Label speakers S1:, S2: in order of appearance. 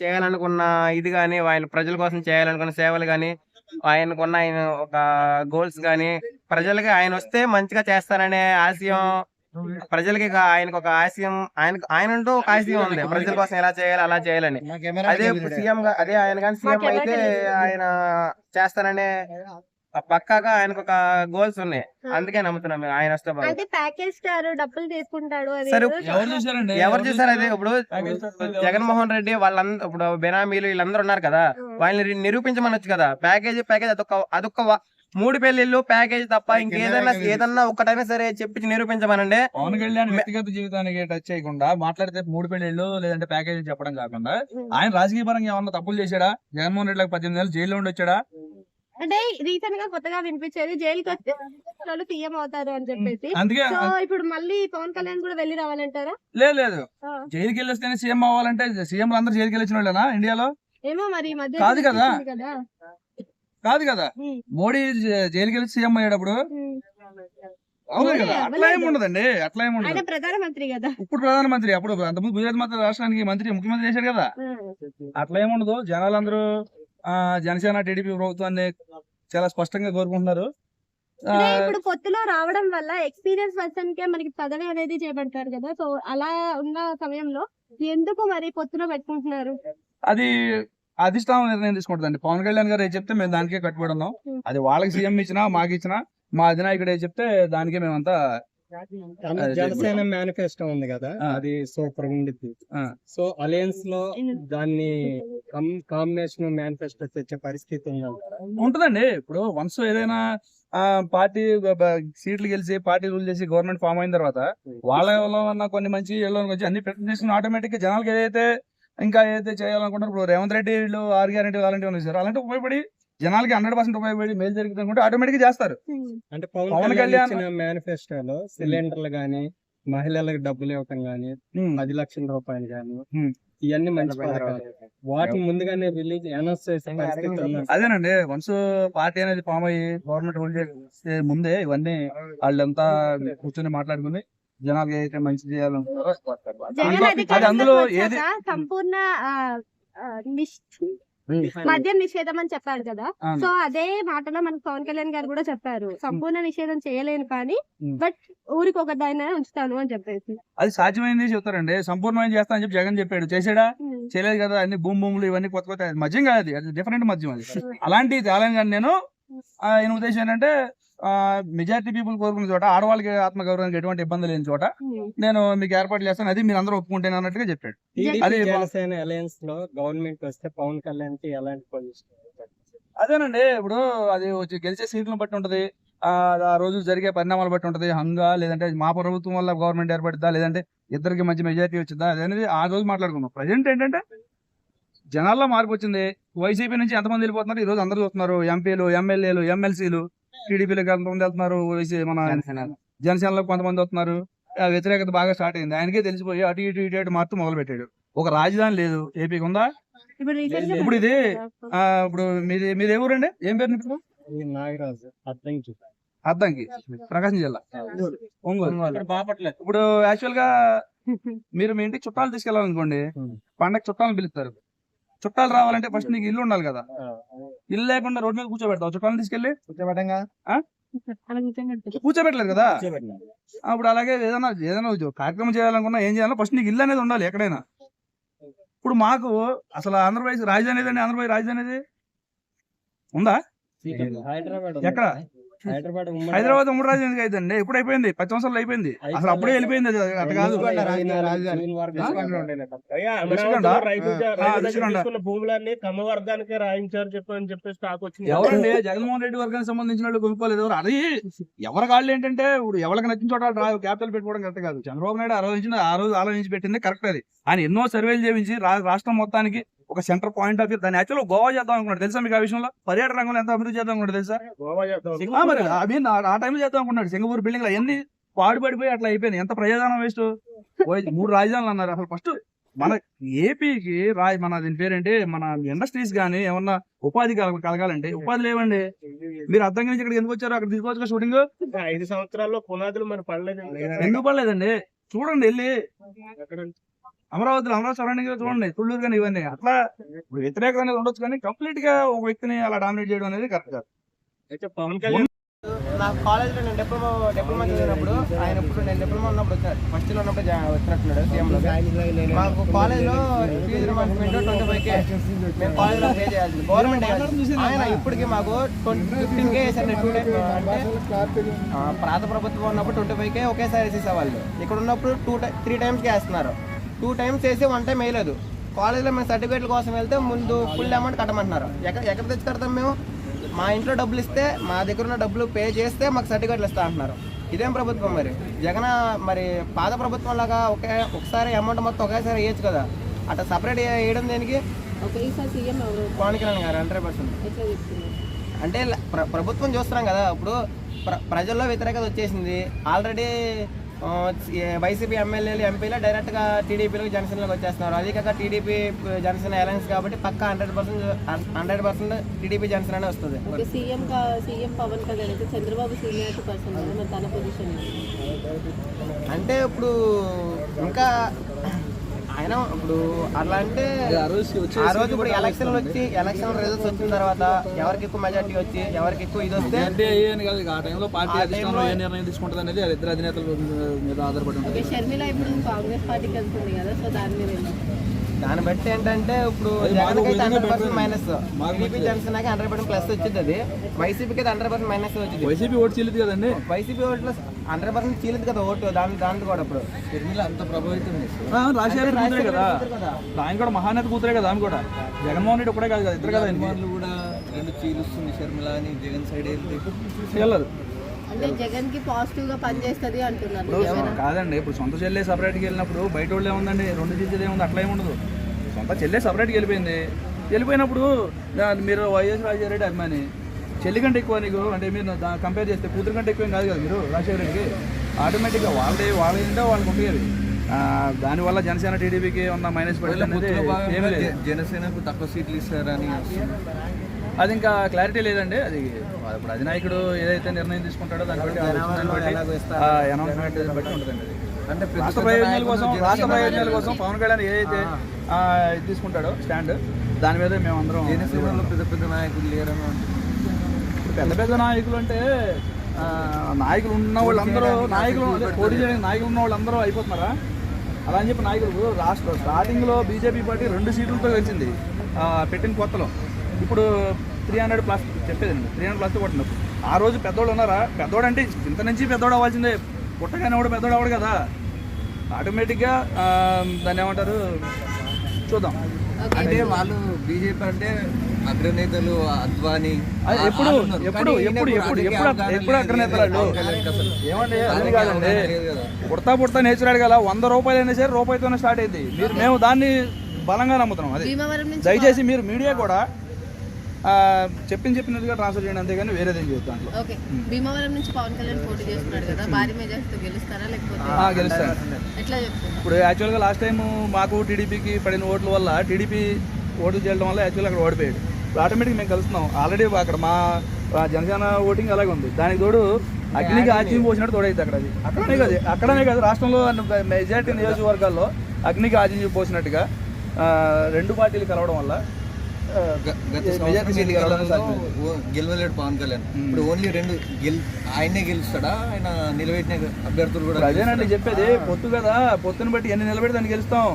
S1: చేయాలనుకున్న ఇది గాని ఆయన ప్రజల కోసం చేయాలనుకున్న సేవలు గాని ఆయనకున్న ఆయన ఒక గోల్స్ గాని ప్రజలకి ఆయన వస్తే మంచిగా చేస్తారనే ఆశయం ప్రజలకి ఆయనకు ఒక ఆశయం ఆయన ఆయన అంటూ ఒక ఆశయం ఉంది. ప్రజల కోసం ఎలా చేయాలి అలా చేయాలని. అదే సీఎం గా అదే ఆయన కానీ సీఎం అయితే ఆయన చేస్తారనే పక్కాగా ఆయనకు ఒక గోల్స్ ఉన్నాయి అందుకే నమ్ముతున్నాం మేము. ఆయన వస్తే బాగుంది.
S2: అంటే ప్యాకేజ్ స్టార్ డబ్బులు తీసుకుంటాడు
S1: సరే,
S3: ఎవరు చూసారండి?
S1: ఎవరు చూసారు అదే? ఇప్పుడు జగన్మోహన్ రెడ్డి వాళ్ళందరూ ఇప్పుడు బెనామీలు వీళ్ళందరూ ఉన్నారు కదా వాళ్ళని నిరూపించమనొచ్చు కదా. ప్యాకేజీ ప్యాకేజ్ అదొక అదొక మూడు పెళ్ళిళ్ళు ప్యాకేజ్ తప్ప ఇంకేదన్నా ఏదన్నా ఒక్కటైనా సరే చెప్పించి నిరూపించమనండి.
S3: పవన్ కళ్యాణ్ వ్యక్తిగత జీవితానికి టచ్ చేయకుండా మాట్లాడితే మూడు పెళ్ళిళ్ళు లేదంటే ప్యాకేజీ చెప్పడం కాకుండా ఆయన రాజకీయ పరంగా ఏమన్నా తప్పులు చేశాడా? జగన్మోహన్ రెడ్డికి పద్దెనిమిది నెలలు జైల్లో ఉండి వచ్చాడా
S2: అంటే రీసెంట్గా కొత్తగా వినిపించేది జైలుకి వస్తే వాళ్ళు సీఎం అవుతారు అని చెప్పేసి.
S3: అందుకే
S2: సో ఇప్పుడు మళ్ళీ పవన్ కళ్యాణ్ కూడా వెళ్ళి రావాలంటారా?
S3: లేదు లేదు. జైలుకి వెళ్ళి వస్తేనే సీఎం అవ్వాలంటే సీఎం అందరూ జైలుకి వెళ్ళి వచ్చిన వాళ్ళేనా ఇండియాలో?
S2: ఏమో మరి మధ్య
S3: కాదు కదా.
S2: కదా.
S3: కాదు మోడీ జైలుకి వెళ్ళి సీఎం అయ్యేటప్పుడు. అవును కదా. అట్లా. ఏమి ఉండదండి. అట్లా ఏమి ఉండదు.
S2: ప్రధానమంత్రి కదా.
S3: ఇప్పుడు ప్రధానమంత్రి. అప్పుడు అంతకుముందు గుజరాత్ మాత్రం రాష్ట్రానికి మంత్రి ముఖ్యమంత్రి చేశాడు కదా. అట్లా ఏముండదు జనాలందరూ ఆ జనసేన టీడీపీ ప్రభుత్వాన్ని చాలా స్పష్టంగా కోరుకుంటున్నారు.
S2: ఇప్పుడు పొత్తులో రావడం వల్ల ఎక్స్పీరియన్స్ పర్సన్ కే మనకి పదవి అనేది చేపడతారు కదా. సో అలా ఉన్న సమయంలో ఎందుకు మరి పొత్తులో పెట్టుకుంటున్నారు?
S3: అది అధిష్టానం నిర్ణయం తీసుకుంటుందండి. పవన్ కళ్యాణ్ గారు ఏది చెప్తే మేము దానికే కట్టుబడి ఉన్నాం. అది వాళ్ళకి సీఎం ఇచ్చినా మాకు ఇచ్చినా మా అధినాయకుడు ఏది చెప్తే దానికే మేమంతా
S4: జనసేన మేనిఫెస్టో ఉంది కదా. అది సూపర్ ఉండిద్ది. సో అలయన్స్లో దాన్ని కాంబినేషన్ మేనిఫెస్టో తెచ్చే పరిస్థితి
S3: ఉంటుందండి ఇప్పుడు వన్స్ ఏదైనా ఆ, పార్టీ సీట్లు గెలిచి పార్టీ రూల్ చేసి గవర్నమెంట్ ఫామ్ అయిన తర్వాత ఉన్న కొన్ని మంచి అన్ని చేసుకుని ఆటోమేటిక్గా జనాలకి ఏదైతే ఇంకా ఏదైతే చేయాలనుకుంటారు ఇప్పుడు రేవంత్ రెడ్డి వీళ్ళు ఆర్ గ్యారెంటీ అలాంటివి ఉన్నాయి సార్ అలాంటి ఉపయోగపడి జనాలకి హండ్రెడ్ పర్సెంట్ ఉపయోగపడి మేలు జరుగుతుంది అనుకుంటే ఆటోమేటిక్గా చేస్తారు.
S4: అంటే పవన్ కళ్యాణ్ మేనిఫెస్టోలో సిలిండర్లు గానీ మహిళలకు డబ్బులు ఇవ్వటం గానీ. పది లక్షల రూపాయలు గానీ. ఇవన్నీ మంచి వాటిని ముందుగానే రిలీజ్ అనౌన్స్ చేసే
S3: అదేనండి వన్స్ పార్టీ అనేది ఫామ్ అయ్యి గవర్నమెంట్ రూల్ చేసే ముందే ఇవన్నీ వాళ్ళంతా కూర్చొని మాట్లాడుకుని జనాలకి ఏదైతే మంచి చేయాలనుకుంటారో అందులో- అది ఏది
S2: సంపూర్ణ మద్యం నిషేధం అని చెప్పారు కదా. సో అదే మాటలో మనకు పవన్ కళ్యాణ్ గారు కూడా చెప్పారు. సంపూర్ణ నిషేధం చేయలేను కానీ
S3: ఉమ్.
S2: బట్ ఊరికి ఒక దాన్ని ఉంచుతాను అని చెప్పేసి.
S3: అది సాధ్యమైంది చెప్తారండి. సంపూర్ణమైన చేస్తా అని చెప్పి జగన్ చెప్పాడు. చేసాడా. చేయలేదు కదా. అన్ని భూమి భూములు ఇవన్నీ కొత్త కొత్త. అది మద్యం కాదు అది. డిఫరెంట్ మద్యం అది. అలాంటి తేలని కానీ నేను ఆ, ఈయన ఉద్దేశం ఏంటంటే మెజారిటీ పీపుల్ కోరుకున్న చోట ఆడవాళ్ళకి ఆత్మగౌరవానికి ఎటువంటి ఇబ్బంది లేని చోట
S2: ఉమ్.
S3: నేను మీకు ఏర్పాటు చేస్తాను. అది మీరు అందరూ ఒప్పుకుంటేనే అన్నట్టుగా చెప్పాడు. అది
S4: జనసేన అలయన్స్లో గవర్నమెంట్ వస్తే పవన్ కళ్యాణ్కి ఎలాంటి పొజిషన్
S3: అదేనండి. ఇప్పుడు అది వచ్చి గెలిచే సీట్లను బట్టి ఉంటది. ఆ రోజు జరిగే పరిణామాలు బట్టి ఉంటది. హంగా లేదంటే మా ప్రభుత్వం వల్ల గవర్నమెంట్ ఏర్పడుద్దా లేదంటే ఇద్దరికి మంచి మెజారిటీ వచ్చిందా అనేది ఆ రోజు మాట్లాడుకుందాం ప్రజెంట్ ఏంటంటే జనాల్లో మార్పు వచ్చింది. వైసీపీ నుంచి ఎంతమంది వెళ్ళిపోతున్నారు? ఈ రోజు అందరూ చూస్తున్నారు. ఎంపీలు ఎమ్మెల్యేలు ఎమ్మెల్సీలు. టీడీపీలకు ఎంతమంది వెళ్తున్నారు వైసీ మన జనసేనలో. కొంతమంది వస్తున్నారు. ఆ వ్యతిరేకత బాగా స్టార్ట్ అయింది. ఆయనకే తెలిసిపోయి అటు ఇటు ఇటు ఇటు మారుతూ మొదలు పెట్టాడు ఒక రాజధాని లేదు. ఏపీకి ఉందా?
S2: ఇప్పుడు
S3: ఇప్పుడు ఇది ఆ, ఇప్పుడు మీది మీది ఏ ఊరండి ఏం పేరు?
S4: ఈ నాగరాజు అర్థంకి
S3: అద్దంకి. ప్రకాశం జిల్లా. ఒంగోలు.
S4: బాపట్లేదు
S3: ఇప్పుడు యాక్చువల్గా మీరు మీ ఇంటికి చుట్టాలు తీసుకెళ్ళాలనుకోండి. పండగ చుట్టాలను పిలుస్తారు. చుట్టాలు రావాలంటే ఫస్ట్ నీకు ఇల్లు ఉండాలి కదా. ఇల్లు లేకుండా రోడ్డు మీద కూర్చోబెడతావు? చుట్టాలను తీసుకెళ్ళి?
S2: అలా నిజంగా ఉంటుంది.
S3: కూర్చోబెట్టలేదు కదా? అప్పుడు అలాగే ఏదైనా ఏదైనా కార్యక్రమం చేయాలనుకున్నా ఏం చేయాలన్నా ఫస్ట్ నీకు ఇల్లు అనేది ఉండాలి ఎక్కడైనా. ఇప్పుడు మాకు అసలు ఆంధ్రప్రదేశ్ రాజధాని ఏదండి? ఆంధ్రప్రదేశ్ రాజధాని ఉందా?
S4: హైదరాబాద్
S3: ఎక్కడ?
S4: హైదరాబాద్ ఉమ్మడి
S3: హైదరాబాద్ ఉమ్మడి రాజధాని అయిపోయింది ఎప్పుడు అయిపోయింది పది సంవత్సరాలు అయిపోయింది. అసలు అప్పుడే వెళ్ళిపోయింది అది కాదు.
S5: భూములన్నీ తమ వర్గానికే రాయించారు చెప్పని చెప్పేసి టాక్ వచ్చింది.
S3: ఎవరండి? జగన్మోహన్ రెడ్డి వర్గానికి సంబంధించిన వాళ్ళు కొనుక్కోలేదు ఎవరు? అది ఎవరి కాళ్ళు ఏంటంటే ఇప్పుడు ఎవరికి నచ్చిన చోట క్యాపిటల్ పెట్టుకోవడం కరెక్ట్ కాదు. చంద్రబాబు నాయుడు ఆలోచించిన ఆ రోజు ఆలోచించి పెట్టింది కరెక్ట్ అది. ఆయన ఎన్నో సర్వేలు చేయించి రాష్ట్రం మొత్తానికి ఒక సెంటర్ పాయింట్ ఆఫ్ వ్యూ. దాన్ని యాక్చువల్ గోవా చేద్దాం అనుకున్నాడు. తెలుసా మీకు ఆ విషయంలో? పర్యాటక రంగంలో ఎంత అభివృద్ధి చేద్దాం అనుకున్నాడు తెలుసా?
S5: గోవా చేద్దాం.
S3: ఆ మరి మీన్ ఆ టైంలో చేద్దాం అనుకున్నాడు. సింగపూర్ బిల్డింగ్ ఎన్ని పాడుపడిపోయి అట్లా అయిపోయింది ఎంత ప్రయోజనం వేస్ట్ మూడు రాజధానులు అన్నారు అసలు. ఫస్ట్ మన ఏపీకి రాయ్ మన దీని పేరేంటి? మన ఇండస్ట్రీస్ గానీ ఏమన్నా ఉపాధి కల- కలగాలంటే ఉపాధి లేవండి. మీరు అర్థం నుంచి ఇక్కడికి ఎందుకు వచ్చారు? అక్కడ తీసుకోవచ్చు షూటింగ్
S5: ఐదు సంవత్సరాల్లో పునాదులు మరి పడలేదు
S3: ఎందుకు పడలేదండి? చూడండి వెళ్ళి. అమరావతిలో అమరావతి సరౌండింగ్ చూడండి తుళ్ళూరు కానీ ఇవన్నీ. అట్లా ఇప్పుడు వ్యతిరేకత అనేది ఉండొచ్చు కానీ కంప్లీట్గా ఒక వ్యక్తిని అలా డామినేట్ చేయడం అనేది కరెక్ట్ కాదు.
S5: అయితే పవన్ కళ్యాణ్
S1: నా కాలేజ్లో నేను డిప్లొమా డిప్లొమా చదివినప్పుడు ఆయన ఇప్పుడు నేను డిప్లొమా ఉన్నప్పుడు వచ్చారు ఫస్ట్లో ఉన్నప్పుడు వచ్చినట్టున్నాడు సీఎం లో మాకు కాలేజ్లో fees reimbursement twenty five K మేము కాలేజ్లో పే చేయాల్సింది గవర్నమెంట్ ఆయన ఇప్పటికి మాకు ఫిఫ్టీన్ కే వేసారు టూ అంటే ఆ, ప్రాంత ప్రభుత్వం ఉన్నప్పుడు ట్వంటీ ఫైవ్ కే ఒకేసారి వేసేసేవాళ్ళు ఇక్కడ ఉన్నప్పుడు టూ త్రీ టైమ్స్ వేస్తున్నారు. టూ టైమ్స్ వేసి వన్ టైం వేయలేదు. కాలేజ్లో మేము సర్టిఫికేట్ల కోసం వెళ్తే ముందు ఫుల్ అమౌంట్ కట్టమంటున్నారు. ఎక్కడ ఎక్కడ తెచ్చి కడతాం మేము? మా ఇంట్లో డబ్బులు ఇస్తే మా దగ్గర ఉన్న డబ్బులు పే చేస్తే మాకు సర్టిఫికేట్లు ఇస్తా అంటున్నారు. ఇదేం ప్రభుత్వం మరి? జగన్ మరి పాత ప్రభుత్వం లాగా ఒకే ఒకసారి అమౌంట్ మొత్తం ఒకేసారి వేయచ్చు కదా. అట్లా సపరేట్ వేయడం దేనికి? పవన్ కళ్యాణ్ గారు హండ్రెడ్ పర్సెంట్. అంటే ప్రభుత్వం చూస్తున్నాం కదా ఇప్పుడు ప్ర ప్రజల్లో వ్యతిరేకత వచ్చేసింది. ఆల్రెడీ వైసీపీ ఎమ్మెల్యేలు ఎంపీలు డైరెక్ట్గా టీడీపీలోకి జనసేనలోకి వచ్చేస్తున్నారు. అది కాక టీడీపీ జనసేన అలయన్స్ కాబట్టి పక్క hundred percent hundred percent TDP Janasena అనే వస్తుంది
S2: సీఎం సీఎం పవన్ కళ్యాణ్ అయితే చంద్రబాబు సీనియారిటీ పర్సన్ తన పొజిషన్
S1: అంటే ఇప్పుడు ఇంకా ఆయన ఇప్పుడు అట్లా అంటే
S3: ఆ రోజు వచ్చే
S1: ఆ రోజు ఇప్పుడు ఎలక్షన్లు వచ్చి ఎలక్షన్ రిజల్ట్స్ వచ్చిన తర్వాత ఎవరికి ఎక్కువ మెజార్టీ వచ్చి ఎవరికి ఎక్కువ ఇది వస్తే
S3: అంటే అయ్యేది కాదు ఆ టైంలో పార్టీ
S1: ఆ
S3: అధిష్టానంలో ఏ నిర్ణయం తీసుకుంటుంది అనేది అది ఇద్దరు అధినేతల మీద ఆధారపడి ఉంటుంది.
S2: షర్మిల ఇప్పుడు కాంగ్రెస్ పార్టీకి వెళ్తుంది కదా సో దాని మీద?
S1: దాన్ని బట్టి ఏంటంటే ఇప్పుడు
S3: అది
S1: జగన్
S3: మాకు
S1: అయితే
S3: విధంగా
S1: హండ్రెడ్ పర్సెంట్. మైనస్ టీడీపీ జనసేనకి హండ్రెడ్ పర్సెంట్ ప్లస్ వచ్చింది అది. వైసీపీకి అయితే హండ్రెడ్ పర్సెంట్ మైనస్ వచ్చింది
S3: వైసీపీ ఓటు చెల్లింది కదండి.
S1: వైసీపీ ఓట్లు హండ్రెడ్ పర్సెంట్ చీలింది కదా ఓటు దాని దాంట్లో కూడా ఇప్పుడు.
S4: అంత ప్రభావితం
S3: ఆ, రాజశేఖర కూతురే కదా. ఆయన కూడా మహానేత కూతురే కదా ఆమె కూడా. జగన్మోహన్ రెడ్డి ఒకటే కాదు కదా ఇద్దరు కదా.
S4: కూడా రెండు చీలుస్తుంది శర్మిల అని జగన్ సైడ్
S3: వెళ్ళదు
S2: అంటే జగన్కి పాజిటివ్గా పనిచేస్తుంది అంటున్నారు
S3: ఇప్పుడు
S2: నిజమేనా?
S3: కాదండి ఇప్పుడు సొంత చెల్లె సపరేట్కి వెళ్ళినప్పుడు బయట వాళ్ళు ఏముందండి రెండు చేసేది ఏముంది అట్లా ఏముండదు సొంత చెల్లె సపరేట్కి వెళ్ళిపోయింది. వెళ్ళిపోయినప్పుడు మీరు వైఎస్ రాజశేఖర రెడ్డి అభిమాని. చెల్లి కంటే ఎక్కువ నీకు? అంటే మీరు కంపేర్ చేస్తే కూతురు కంటే ఎక్కువ కాదు కదా మీరు రాజశేఖర రెడ్డికి? ఆటోమేటిక్గా వాళ్ళే వాళ్ళ ఏంటో వాళ్ళకి ఆ, దానివల్ల జనసేన టీడీపీకి ఉన్న మైనస్
S4: జనసేనకు తక్కువ సీట్లు ఇస్తారని
S3: అది ఇంకా క్లారిటీ లేదండి. అది ఇప్పుడు అధినాయకుడు ఏదైతే నిర్ణయం తీసుకుంటాడో దాన్ని బట్టి. అనౌన్స్మెంట్ బట్టి ఉంటుందండి
S4: అంటే
S3: రాష్ట్ర ప్రయోజనాల కోసం రాష్ట్ర ప్రయోజనాల కోసం పవన్ కళ్యాణ్ ఏదైతే తీసుకుంటాడో స్టాండ్ దాని మీద మేము అందరం
S4: జనసేనలో పెద్ద పెద్ద నాయకులు లేరని.
S3: పెద్ద పెద్ద నాయకులు అంటే నాయకులు ఉన్న వాళ్ళందరూ నాయకులు పోటీ చేయడానికి నాయకులు ఉన్న వాళ్ళందరూ అయిపోతున్నారా? అలా అని చెప్పి నాయకులు రాష్ట్ర స్టార్టింగ్లో బీజేపీ పార్టీ రెండు సీట్లతో గెలిచింది ఆ, పెట్టిన కొత్తలో. ఇప్పుడు త్రీ హండ్రెడ్ ప్లస్ చెప్పేదండి త్రీ హండ్రెడ్ ప్లస్ కొట్టిన ఆ రోజు పెద్దోళ్ళు ఉన్నారా? పెద్దోడు అంటే ఇంత నుంచి పెద్దోడు అవ్వాల్సిందే. పుట్టగానే కూడా పెద్దోడు అవ్వడు కదా. ఆటోమేటిక్గా దాన్ని ఏమంటారు? చూద్దాం.
S4: అంటే వాళ్ళు బీజేపీ అంటే అగ్రనేతలు అద్వానీ
S3: అది ఎప్పుడు. ఎప్పుడు ఎప్పుడు ఎప్పుడు ఎప్పుడు ఎప్పుడు అగ్రనేతలు. ఏమండి అది కాదండి. పుడతా పుడతా నేర్చురాడు కదా వంద రూపాయలు అయినా సరే రూపాయితోనే స్టార్ట్ అయింది. మీరు మేము దాన్ని బలంగా నమ్ముతున్నాం. అది దయచేసి మీరు మీడియా కూడా ఆ, చెప్పిన చెప్పినట్టుగా ట్రాన్స్ఫర్ చేయండి అంతేగాని వేరేదేం చేయొద్దు దాంట్లో.
S2: ఓకే. భీమవరం నుంచి పవన్ కళ్యాణ్ పోటీ చేస్తున్నాడు కదా భారీ మెజార్టీతో గెలుస్తారా లేకపోతే?
S3: ఆ, గెలుస్తారు.
S2: ఎట్లా చెప్తున్నారు
S3: ఇప్పుడు యాక్చువల్గా లాస్ట్ టైం మాకు టీడీపీకి పడిన ఓట్ల వల్ల టీడీపీ ఓట్లు చేయడం వల్ల యాక్చువల్గా అక్కడ ఓడిపోయాడు. ఇప్పుడు ఆటోమేటిక్ మేము కలుస్తున్నాం. ఆల్రెడీ అక్కడ మా జనసేన ఓటింగ్ అలాగే ఉంది. దానికి తోడు అగ్నికి ఆజ్యం పోసినట్టు తోడైతే అక్కడ అది. అక్కడనే కాదు అక్కడనే కాదు రాష్ట్రంలో మెజార్టీ నియోజకవర్గాల్లో అగ్నికి ఆజ్యం పోసినట్టుగా ఆ, రెండు పార్టీలు కలవడం వల్ల
S4: గెలవలేడు పవన్ కళ్యాణ్. ఇప్పుడు ఓన్లీ రెండు గెల్ ఆయనే గెలుస్తాడా? ఆయన నిలబెట్టిన అభ్యర్థులు కూడా
S3: అదేనండి చెప్పేది పొత్తు కదా పొత్తుని బట్టి ఎన్ని నిలబెడితే దాన్ని గెలుస్తాం.